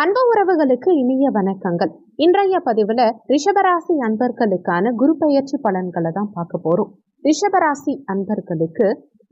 அன்பு உறவுகளுக்கு இனிய வணக்கங்கள். இன்றைய பதிவுல ரிஷபராசி அன்பர்களுக்கான குரு பெயர்ச்சி பலன்களை தான் பார்க்க போறோம். ரிஷபராசி அன்பர்களுக்கு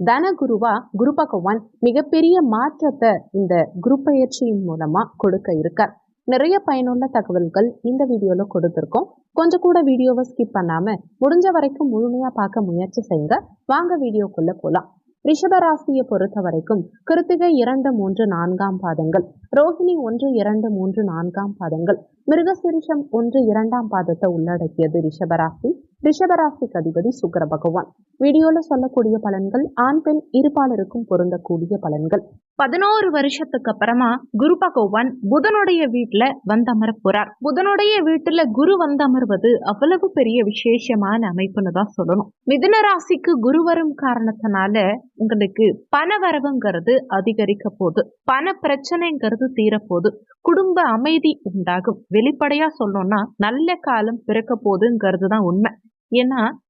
தனகுருவா குரு பகவான் மிகப்பெரிய மாற்றத்தை இந்த குரு பயிற்சியின் மூலமா கொடுக்க இருக்கார். நிறைய பயனுள்ள தகவல்கள் இந்த வீடியோல கொடுத்துருக்கோம். கொஞ்சம் கூட வீடியோவை ஸ்கிப் பண்ணாம முடிஞ்ச வரைக்கும் முழுமையா பார்க்க முயற்சி செய்யுங்க. வாங்க வீடியோக்குள்ள போலாம். ரிஷபராசியை பொறுத்த வரைக்கும் கிருத்திகை இரண்டு மூன்று நான்காம் பாதங்கள். ரோஹிணி ஒன்று இரண்டு மூன்று நான்காம் பாதங்கள். மிருகசிரிஷம் ஒன்று இரண்டாம் பாதத்தை உள்ளடக்கியது ரிஷபராசி. ரிஷபராசிக்கு அதிபதி சுக்கர பகவான். வீடியோல சொல்லக்கூடிய பலன்கள் ஆண் பெண் இருபாலருக்கும் பொருந்தக்கூடிய பலன்கள். பதினோரு வருஷத்துக்கு அப்புறமா குரு பகவான் புதனுடைய வீட்டுல வந்தமர போறார். புதனுடைய வீட்டுல குரு வந்தமர்வது அவ்வளவு பெரிய விசேஷமான அமைப்புன்னு தான் சொல்லணும். மிதுன ராசிக்கு குரு வரும் காரணத்தினால உங்களுக்கு பண வரவுங்கிறது அதிகரிக்க போகுது. பண பிரச்சனைங்கிறது தீரப்போகுது. குடும்ப அமைதி உண்டாகும். வெளிப்படையா சொல்லணும்னா நல்ல காலம் பிறக்க போகுதுங்கிறது தான் உண்மை. ஏன்னா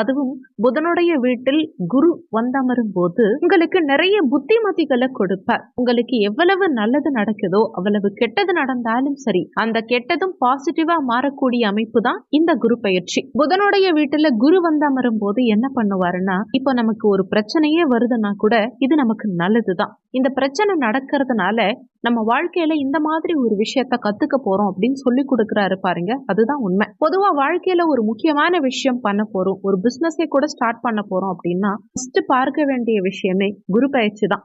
அதுவும் புதனுடைய வீட்டில் குரு வந்தமரும் போது உங்களுக்கு நிறைய புத்திமதிகளை கொடுப்பார். உங்களுக்கு எவ்வளவு நல்லது நடக்குதோ அவ்வளவு கெட்டது நடந்தாலும் சரி அந்த கெட்டதும் பாசிட்டிவா மாறக்கூடிய அமைப்பு தான் இந்த குரு பயிற்சி. புதனுடைய வீட்டுல குரு வந்தமரும் போது என்ன பண்ணுவாருன்னா இப்போ நமக்கு ஒரு பிரச்சனையே வருதுன்னா கூட இது நமக்கு நல்லதுதான். இந்த பிரச்சனை நடக்கிறதுனால நம்ம வாழ்க்கையில இந்த மாதிரி ஒரு விஷயத்த கத்துக்க போறோம் அப்படின்னு சொல்லி கொடுக்குறாரு பாருங்க. அதுதான் உண்மை. பொதுவா வாழ்க்கையில ஒரு முக்கியமான விஷயம் பண்ண போறோம். ஒரு பிசினஸே கூட ஸ்டார்ட் பண்ண போறோம் அப்படின்னா ஃபர்ஸ்ட் பார்க்க வேண்டிய விஷயமே குரு பயிற்சி தான்.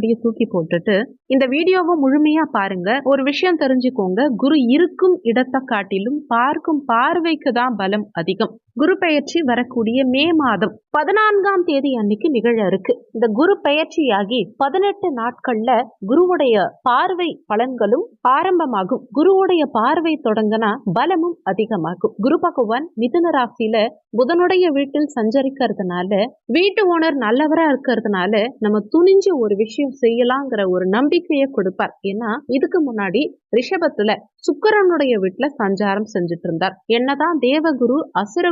அப்படியே தூக்கி போட்டுட்டு இந்த வீடியோவை முழுமையா பாருங்க. ஒரு விஷயம் தெரிஞ்சுக்கோங்க. குரு இருக்கும் இடத்தை காட்டிலும் பார்க்கும் பார்வைக்கு தான் பலம் அதிகம். குரு பெயர்ச்சி வரக்கூடிய மே மாதம் பதினான்காம் தேதி அன்னைக்கு நிகழ இருக்கு. இந்த குரு பெயர்ச்சியாகி பதினெட்டு நாட்கள்ல குருவுடைய பார்வை பலன்களும் ஆரம்பமாகும். குருவுடைய பார்வை தொடங்கினா பலமும் அதிகமாகும். குரு பகவான் மிதுன ராசியில புதனுடைய வீட்டில் சஞ்சரிக்கிறதுனால வீட்டு ஓனர் நல்லவரா இருக்கிறதுனால நம்ம துணிஞ்சு ஒரு விஷயம் செய்யலாங்கிற ஒரு நம்பிக்கையை கொடுப்பார். ஏன்னா இதுக்கு முன்னாடி ரிஷபத்துல சுக்கரனுடைய வீட்டுல சஞ்சாரம் செஞ்சுட்டு இருந்தார். என்னதான் தேவகுரு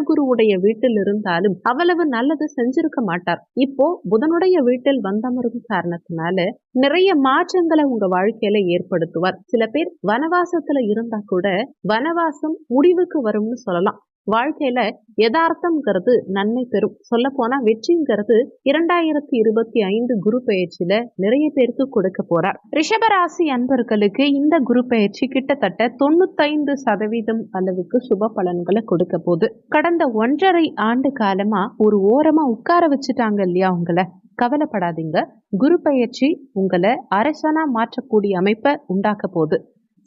அசுரகுருவுடைய வீட்டில் இருந்தாலும் அவ்வளவு நல்லது செஞ்சிருக்க மாட்டார். இப்போ புதனுடைய வீட்டில் வந்தமரும் காரணத்தினால நிறைய மாற்றங்களை உங்க வாழ்க்கையில ஏற்படுத்துவார். சில பேர் வனவாசத்துல இருந்தா கூட வனவாசம் முடிவுக்கு வரும்னு சொல்லலாம். வாழ்க்கையில யதார்த்தம்ங்கிறது நன்மை பெறும். சொல்ல போனா வெற்றிங்கிறது இரண்டாயிரத்தி இருபத்தி ஐந்து குரு பயிற்சியில நிறைய பேருக்கு கொடுக்க போறார். ரிஷபராசி அன்பர்களுக்கு இந்த குரு பயிற்சி கிட்டத்தட்ட தொண்ணூத்தைந்து சதவீதம் அளவுக்கு சுப பலன்களை கொடுக்க போகுது. கடந்த ஒன்றரை ஆண்டு காலமா ஒரு ஓரமா உட்கார வச்சுட்டாங்க இல்லையா உங்களை? கவலைப்படாதீங்க. குரு பயிற்சி உங்களை அரசனா மாற்றக்கூடிய அமைப்பை உண்டாக்க போகுது.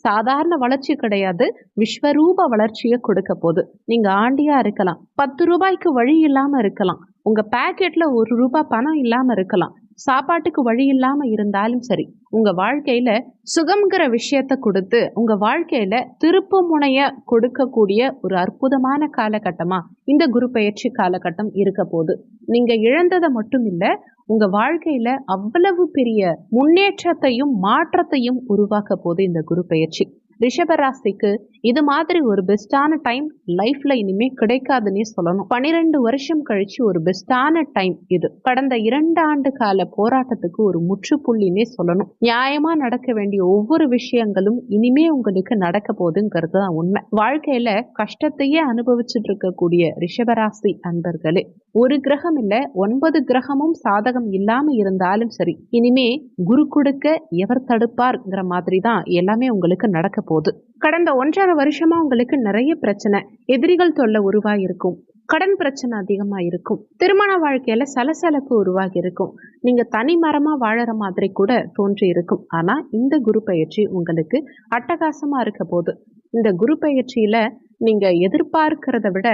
சாதாரண வளர்ச்சி கிடையாது. விஸ்வரூப வளர்ச்சியை கொடுக்க போகுது. நீங்கள் ஆண்டியா இருக்கலாம். பத்து ரூபாய்க்கு வழி இல்லாமல் இருக்கலாம். உங்க பேக்கெட்டில் ஒரு ரூபாய் பணம் இல்லாமல் இருக்கலாம். சாப்பாட்டுக்கு வழி இல்லாமல் இருந்தாலும் சரி. உங்கள் வாழ்க்கையில் சுகம்ங்கிற விஷயத்தை கொடுத்து உங்கள் வாழ்க்கையில் திருப்பு முனைய கொடுக்கக்கூடிய ஒரு அற்புதமான காலகட்டமாக இந்த குரு பயிற்சி காலகட்டம் இருக்க போது நீங்கள் இழந்ததை மட்டும் இல்லை உங்கள் வாழ்க்கையில் அவ்வளவு பெரிய முன்னேற்றத்தையும் மாற்றத்தையும் உருவாக்க போது இந்த குரு பயிற்சி. ரிஷபராசிக்கு இது மாதிரி ஒரு பெஸ்டான டைம் லைஃப்ல இனிமே கிடைக்காதுன்னே சொல்லணும். பனிரெண்டு வருஷம் கழிச்சு ஒரு பெஸ்டான டைம் இது. கடந்த இரண்டு ஆண்டு கால போராட்டத்துக்கு ஒரு முற்றுப்புள்ளினே சொல்லணும். நியாயமா நடக்க வேண்டிய ஒவ்வொரு விஷயங்களும் இனிமே உங்களுக்கு நடக்க போகுதுங்கிறது தான் உண்மை. வாழ்க்கையில கஷ்டத்தையே அனுபவிச்சுட்டு இருக்கக்கூடிய ரிஷபராசி அன்பர்களே ஒரு கிரகம் இல்ல ஒன்பது கிரகமும் சாதகம் இல்லாம இருந்தாலும் சரி இனிமே குரு கொடுக்க எவர் தடுப்பார்ங்கிற மாதிரி தான் எல்லாமே உங்களுக்கு நடக்க போகுது. கடந்த ஒன்றரை வருஷமா உங்களுக்கு நிறைய பிரச்சனை எதிரிகள் தொல்லை உருவாயிருக்கும் கடன் பிரச்சனை அதிகமா இருக்கும் திருமண வாழ்க்கையில சலசலப்பு உருவாகி இருக்கும் நீங்க தனி மரமா வாழற மாதிரி கூட தோன்றி இருக்கும். ஆனா இந்த குரு பயிற்சி உங்களுக்கு அட்டகாசமா இருக்க போது இந்த குரு பயிற்சியில நீங்க எதிர்பார்க்கிறத விட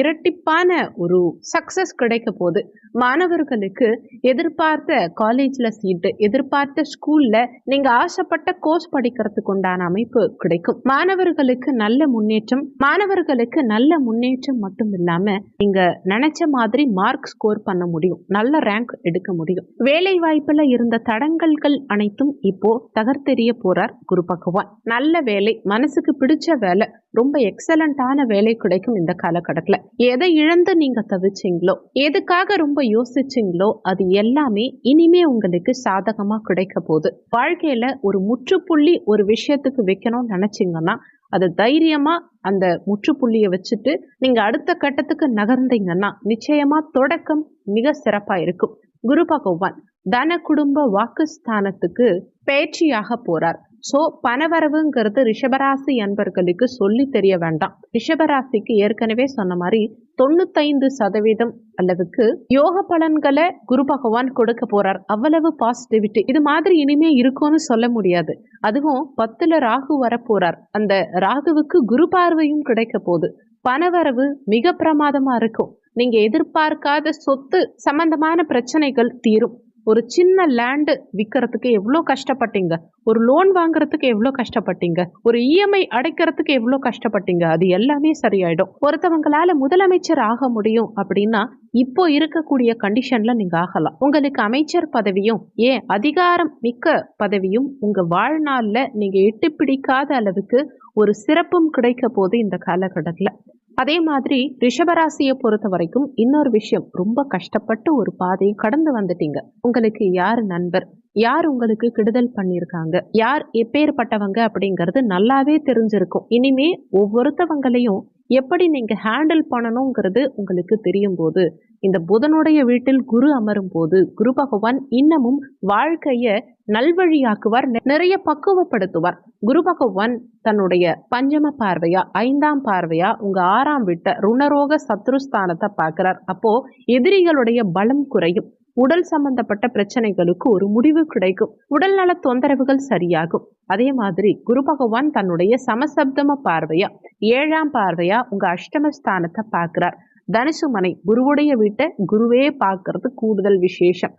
இரட்டிப்பான ஒரு சக்சஸ் கிடைக்க போகுது. மாணவர்களுக்கு எதிர்பார்த்த காலேஜில் சீட்டு எதிர்பார்த்த ஸ்கூலில் நீங்கள் ஆசைப்பட்ட கோர்ஸ் படிக்கிறதுக்கு உண்டான அமைப்பு கிடைக்கும். மாணவர்களுக்கு நல்ல முன்னேற்றம் மாணவர்களுக்கு நல்ல முன்னேற்றம் மட்டும் இல்லாமல் நீங்கள் நினச்ச மாதிரி மார்க் ஸ்கோர் பண்ண முடியும். நல்ல ரேங்க் எடுக்க முடியும். வேலை வாய்ப்பில் இருந்த தடங்கல்கள் அனைத்தும் இப்போ தகர்த்தெறிய போறார் குரு பகவான். நல்ல வேலை மனசுக்கு பிடிச்ச வேலை ரொம்ப எக்ஸலண்டான வேலை கிடைக்கும் இந்த காலகட்டத்தில். எதை இழந்து நீங்க தவிச்சிங்களோ எதுக்காக ரொம்ப யோசிச்சிங்களோ அது எல்லாமே இனிமே உங்களுக்கு சாதகமா கிடைக்க போகுது. வாழ்க்கையில ஒரு முற்றுப்புள்ளி ஒரு விஷயத்துக்கு வைக்கணும்னு நினைச்சிங்கன்னா அது தைரியமா அந்த முற்றுப்புள்ளியை வச்சுட்டு நீங்க அடுத்த கட்டத்துக்கு நகர்ந்தீங்கன்னா நிச்சயமா தொடக்கம் மிக சிறப்பா இருக்கும். குரு பகவான் தன குடும்ப வாக்குஸ்தானத்துக்கு பயிற்சியாக போறார். ஸோ பணவரவுங்கிறது ரிஷபராசி அன்பர்களுக்கு சொல்லி தெரிய வேண்டாம். ரிஷபராசிக்கு ஏற்கனவே சொன்ன மாதிரி தொண்ணூத்தைந்து சதவீதம் அளவுக்கு யோக பலன்களை குரு பகவான் கொடுக்க போறார். அவ்வளவு பாசிட்டிவிட்டி இது மாதிரி இனிமே இருக்கும்னு சொல்ல முடியாது. அதுவும் பத்துல ராகு வர போறார். அந்த ராகுவுக்கு குரு பார்வையும் கிடைக்க போகுது. பணவரவு மிக பிரமாதமா இருக்கும். நீங்க எதிர்பார்க்காத சொத்து சம்பந்தமான பிரச்சனைகள் தீரும். ஒரு சின்ன லேண்டு விற்கிறதுக்கு எவ்வளோ கஷ்டப்பட்டீங்க? ஒரு லோன் வாங்குறதுக்கு எவ்வளோ கஷ்டப்பட்டீங்க? ஒரு இஎம்ஐ அடைக்கிறதுக்கு எவ்வளோ கஷ்டப்பட்டீங்க? அது எல்லாமே சரியாயிடும். ஒருத்தவங்களால முதலமைச்சர் ஆக முடியும் அப்படின்னா இப்போ இருக்கக்கூடிய கண்டிஷன்ல நீங்க ஆகலாம். உங்களுக்கு அமைச்சர் பதவியும் ஏன் அதிகாரம் மிக்க பதவியும் உங்க வாழ்நாளில் நீங்க எட்டு பிடிக்காத அளவுக்கு ஒரு சிறப்பும் கிடைக்க போது இந்த காலகட்டத்தில். அதே மாதிரி ரிஷபராசியை பொறுத்த வரைக்கும் இன்னொரு விஷயம். ரொம்ப கஷ்டப்பட்டு ஒரு பாதையை கடந்து வந்துட்டீங்க. உங்களுக்கு யார் நண்பர்? யார் உங்களுக்கு கெடுதல் பண்ணியிருக்காங்க? யார் எப்பேற்பட்டவங்க அப்படிங்கிறது நல்லாவே தெரிஞ்சிருக்கும். இனிமே ஒவ்வொருத்தவங்களையும் எப்படி நீங்க ஹேண்டில் பண்ணணுங்கிறது உங்களுக்கு தெரியும் போது இந்த புதனுடைய வீட்டில் குரு அமரும் போது குரு பகவான் இன்னமும் வாழ்க்கைய நல்வழியாக்குவார் நிறைய பக்குவப்படுத்துவார். குரு பகவான் தன்னுடைய பஞ்சம பார்வையா ஐந்தாம் பார்வையா உங்க ஆறாம் விட்ட ருணரோக சத்ருஸ்தானத்தை பார்க்கிறார். அப்போ எதிரிகளுடைய பலம் குறையும். உடல் சம்பந்தப்பட்ட பிரச்சனைகளுக்கு ஒரு முடிவு கிடைக்கும். உடல்நல தொந்தரவுகள் சரியாகும். அதே மாதிரி குரு பகவான் தன்னுடைய சமசப்தம பார்வையா ஏழாம் பார்வையா உங்க அஷ்டமஸ்தானத்தை பார்க்கிறார். தனுசு மனை குருவுடைய வீட்டை குருவே பார்க்கறது கூடுதல் விசேஷம்.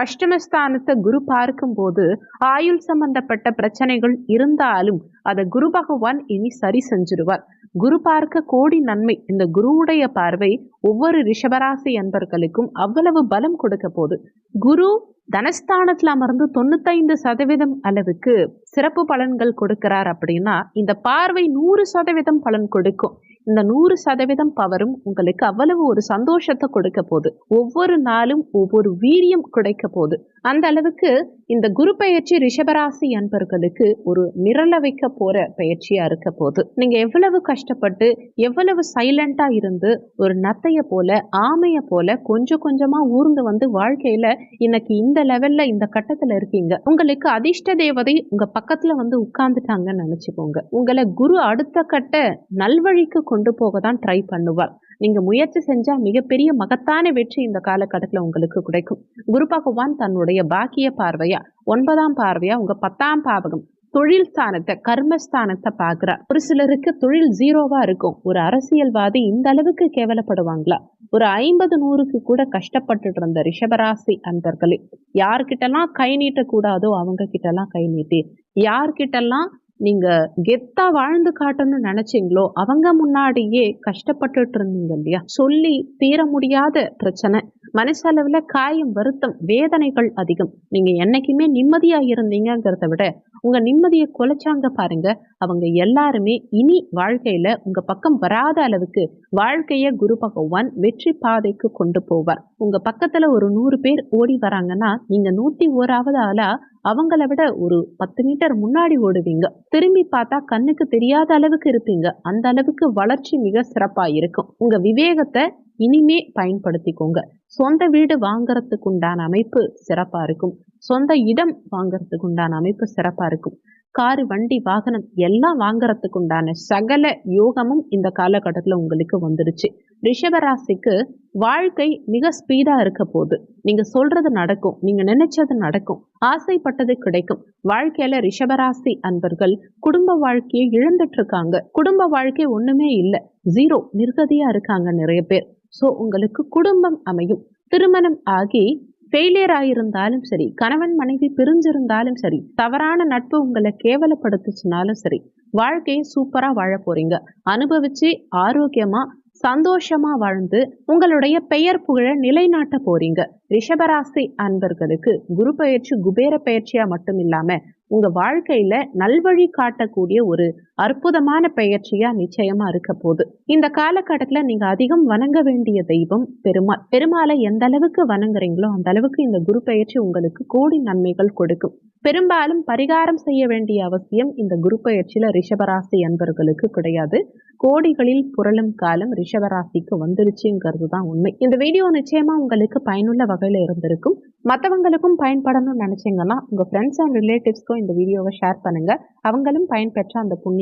அஷ்டமஸ்தானத்தை குரு பார்க்கும்போது ஆயுள் சம்பந்தப்பட்ட பிரச்சனைகள் இருந்தாலும் அதை குரு பகவான் இனி சரி செஞ்சிருவார். குரு பார்க்க கோடி நன்மை. இந்த குருவுடைய பார்வை ஒவ்வொரு ரிஷபராசி அன்பர்களுக்கும் அவ்வளவு பலம் கொடுக்க போகுது குரு தனஸ்தானத்துல அமர்ந்து தொண்ணூத்தைந்து சதவீதம் அளவுக்கு சிறப்பு பலன்கள் கொடுக்கிறார் அப்படின்னா இந்த பார்வை நூறு சதவீதம் பலன் கொடுக்கும். இந்த நூறு சதவீதம் பவரும் உங்களுக்கு அவ்வளவு ஒரு சந்தோஷத்தை கொடுக்க போகுது. ஒவ்வொரு நாளும் ஒவ்வொரு வீரியம் கிடைக்க போகுது. அந்த அளவுக்கு இந்த குரு பயிற்சி ரிஷபராசி அன்பர்களுக்கு ஒரு நிரல வைக்க போற பயிற்சியா இருக்க போகுது. நீங்க எவ்வளவு கஷ்டப்பட்டு எவ்வளவு சைலண்டா இருந்து ஒரு நத்தைய போல ஆமைய போல கொஞ்சம் கொஞ்சமா ஊர்ந்து வந்து வாழ்க்கையில இன்னைக்கு இந்த லெவல்ல இந்த கட்டத்துல இருக்கீங்க. உங்களுக்கு அதிர்ஷ்ட தேவதை உங்க பக்கத்துல வந்து உட்கார்ந்துட்டாங்கன்னு நினைச்சுக்கோங்க. உங்களை குரு அடுத்த கட்ட நல்வழிக்கு கொண்டு போக தான் ட்ரை பண்ணுவார். நீங்க முயற்சி செஞ்சா மிகப்பெரிய மகத்தான வெற்றி இந்த காலகட்டத்தில் உங்களுக்கு கிடைக்கும். குரு பகவான் தன்னுடைய பாக்கிய பார்வையா ஒன்பதாம் பார்வையா உங்க பத்தாம் பாவகம் தொழில் ஸ்தானத்தை கர்மஸ்தானத்தை பார்க்குறார். ஒரு சிலருக்கு தொழில் ஜீரோவா இருக்கும். ஒரு அரசியல்வாதி இந்த அளவுக்கு கேவலப்படுவாங்களா? ஒரு ஐம்பது நூறுக்கு கூட கஷ்டப்பட்டுட்டு இருந்த ரிஷபராசி அன்பர்களே யார்கிட்டலாம் கை நீட்டக்கூடாதோ அவங்க கிட்டலாம் கை நீட்டி யார்கிட்டெல்லாம் நீங்க கெத்தா வாழ்ந்து காட்டணும்னு நினைச்சீங்களோ அவங்க முன்னாடியே கஷ்டப்பட்டுட்டு இருந்தீங்க இல்லையா? சொல்லி தீர முடியாத பிரச்சனை. மனசளவில் காயம் வருத்தம் வேதனைகள் அதிகம். நீங்கள் என்னைக்குமே நிம்மதியாக இருந்தீங்கிறத விட உங்கள் நிம்மதியை குலைச்சாங்க பாருங்க. அவங்க எல்லாருமே இனி வாழ்க்கையில் உங்கள் பக்கம் வராத அளவுக்கு வாழ்க்கையை குரு பகவான் வெற்றி பாதைக்கு கொண்டு போவார். உங்கள் பக்கத்தில் ஒரு நூறு பேர் ஓடி வராங்கன்னா நீங்கள் நூற்றி ஓராவது ஆளாக அவங்கள விட ஒரு பத்து மீட்டர் முன்னாடி ஓடுவீங்க. திரும்பி பார்த்தா கண்ணுக்கு தெரியாத அளவுக்கு இருப்பீங்க. அந்த அளவுக்கு வளர்ச்சி மிக சிறப்பாக இருக்கும். உங்கள் விவேகத்தை இனிமே பயன்படுத்திக்கோங்க. சொந்த வீடு வாங்கறதுக்கு உண்டான அமைப்பு சிறப்பா இருக்கும். சொந்த இடம் வாங்குறதுக்கு உண்டான அமைப்பு சிறப்பா இருக்கும். காரு வண்டி வாகனம் எல்லாம் வாங்கறதுக்கு உண்டான சகல யோகமும் இந்த காலகட்டத்தில் உங்களுக்கு வந்துடுச்சு ரிஷபராசிக்கு வாழ்க்கை மிக ஸ்பீடா இருக்க போகுது. நீங்க சொல்றது நடக்கும். நீங்க நினைச்சது நடக்கும். ஆசைப்பட்டது கிடைக்கும். வாழ்க்கையில ரிஷபராசி அன்பர்கள் குடும்ப வாழ்க்கையை இழந்துட்டு இருக்காங்க. குடும்ப வாழ்க்கை ஒண்ணுமே இல்லை. ஜீரோ நிர்கதியா இருக்காங்க நிறைய பேர். ஸோ உங்களுக்கு குடும்பம் அமையும். திருமணம் ஆகி ஃபெயிலியர் ஆகியிருந்தாலும் சரி கணவன் மனைவி பிரிஞ்சிருந்தாலும் சரி தவறான நட்பு உங்களை கேவலப்படுத்துச்சுனாலும் சரி வாழ்க்கையை சூப்பராக வாழ போறீங்க. அனுபவிச்சு ஆரோக்கியமா சந்தோஷமா வாழ்ந்து உங்களுடைய பெயர் புகழ நிலைநாட்ட போறீங்க. ரிஷபராசி அன்பர்களுக்கு குரு பயிற்சி குபேர பயிற்சியா மட்டும் இல்லாம உங்க வாழ்க்கையில நல்வழி காட்டக்கூடிய ஒரு அற்புதமான பெயர்ச்சியா நிச்சயமா இருக்க போகுது. இந்த காலகட்டத்துல நீங்க அதிகம் வணங்க வேண்டிய தெய்வம் பெருமாள். பெருமாளை எந்த அளவுக்கு வணங்குறீங்களோ அந்த அளவுக்கு இந்த குரு பெயர்ச்சி உங்களுக்கு கோடி நன்மைகள் கொடுக்கும். பெரும்பாலும் பரிகாரம் செய்ய வேண்டிய அவசியம் இந்த குரு பெயர்ச்சியில ரிஷபராசி அன்பர்களுக்கு கிடையாது. கோடிகளில் புரளும் காலம் ரிஷபராசிக்கு வந்துருச்சுங்கிறது தான் உண்மை. இந்த வீடியோ நிச்சயமா உங்களுக்கு பயனுள்ள வகையில இருந்திருக்கும். மற்றவங்களுக்கும் பயன்படணும்னு நினைச்சீங்கன்னா உங்க ஃப்ரெண்ட்ஸ் அண்ட் ரிலேட்டிவ்ஸ்க்கும் இந்த வீடியோவை ஷேர் பண்ணுங்க. அவங்களும் பயன்பெற்ற அந்த